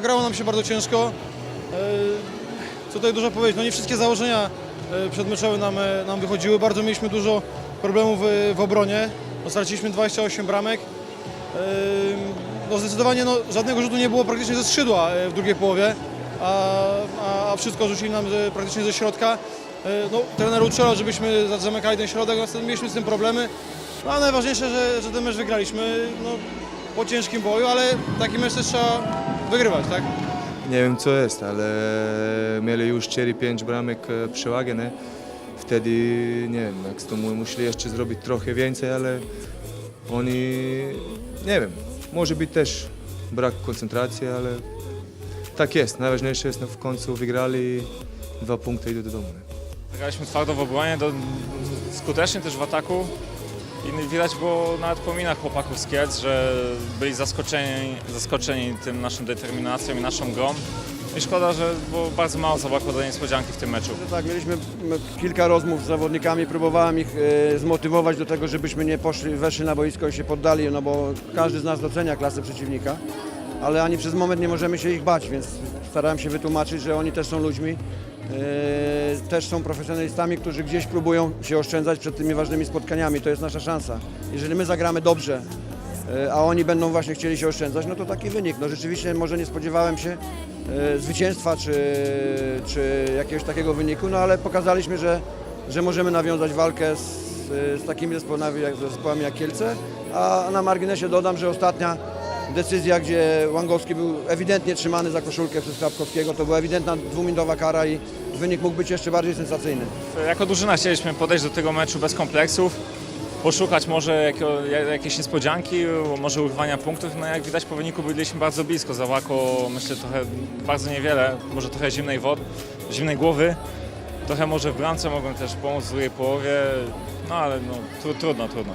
grało nam się bardzo ciężko. E, Co tutaj dużo powiedzieć, no nie wszystkie założenia e, przedmeczowe nam, e, nam wychodziły. Bardzo mieliśmy dużo problemów w, obronie. No, straciliśmy 28 bramek. No zdecydowanie no, żadnego rzutu nie było praktycznie ze skrzydła w drugiej połowie, a, a, a wszystko rzucili nam praktycznie ze środka. No, trener uczelał, żebyśmy za- zamykali ten środek, no, wtedy mieliśmy z tym problemy. No, a najważniejsze, że, że ten mecz wygraliśmy no, po ciężkim boju, ale taki mecz też trzeba wygrywać, tak? Nie wiem co jest, ale mieli już 4-5 bramek e, przewagę, nie? Wtedy, nie wiem, jak to mu- musieli jeszcze zrobić trochę więcej, ale oni, nie wiem, może być też brak koncentracji, ale tak jest. Najważniejsze jest, no w końcu wygrali i dwa punkty idą do domu. Nie? Graliśmy twardo w obronie, do, skutecznie też w ataku i widać było nawet po minach chłopaków z Kielc, że byli zaskoczeni, zaskoczeni tym naszą determinacją i naszą grą. I szkoda, że było bardzo mało zabrakło do niespodzianki w tym meczu. Tak, mieliśmy kilka rozmów z zawodnikami, próbowałem ich e, zmotywować do tego, żebyśmy nie poszli, weszli na boisko i się poddali, no bo każdy z nas docenia klasę przeciwnika, ale ani przez moment nie możemy się ich bać, więc starałem się wytłumaczyć, że oni też są ludźmi, też są profesjonalistami, którzy gdzieś próbują się oszczędzać przed tymi ważnymi spotkaniami, to jest nasza szansa. Jeżeli my zagramy dobrze, e, a oni będą właśnie chcieli się oszczędzać, no to taki wynik. No rzeczywiście może nie spodziewałem się e, zwycięstwa czy, czy jakiegoś takiego wyniku, no ale pokazaliśmy, że, że możemy nawiązać walkę z, z takimi zespołami jak, zespołami jak Kielce, a na marginesie dodam, że ostatnia decyzja, gdzie Łangowski był ewidentnie trzymany za koszulkę przez Krapkowskiego, to była ewidentna dwuminutowa kara i wynik mógł być jeszcze bardziej sensacyjny. Jako drużyna chcieliśmy podejść do tego meczu bez kompleksów, poszukać może jakiego, jak- jakiejś niespodzianki, może urwania punktów. No jak widać po wyniku byliśmy bardzo blisko, zabrakło myślę trochę bardzo niewiele, może trochę zimnej wody, zimnej głowy. Trochę może w bramce mogą też pomóc w drugiej połowie, no ale no, tru, trudno, trudno.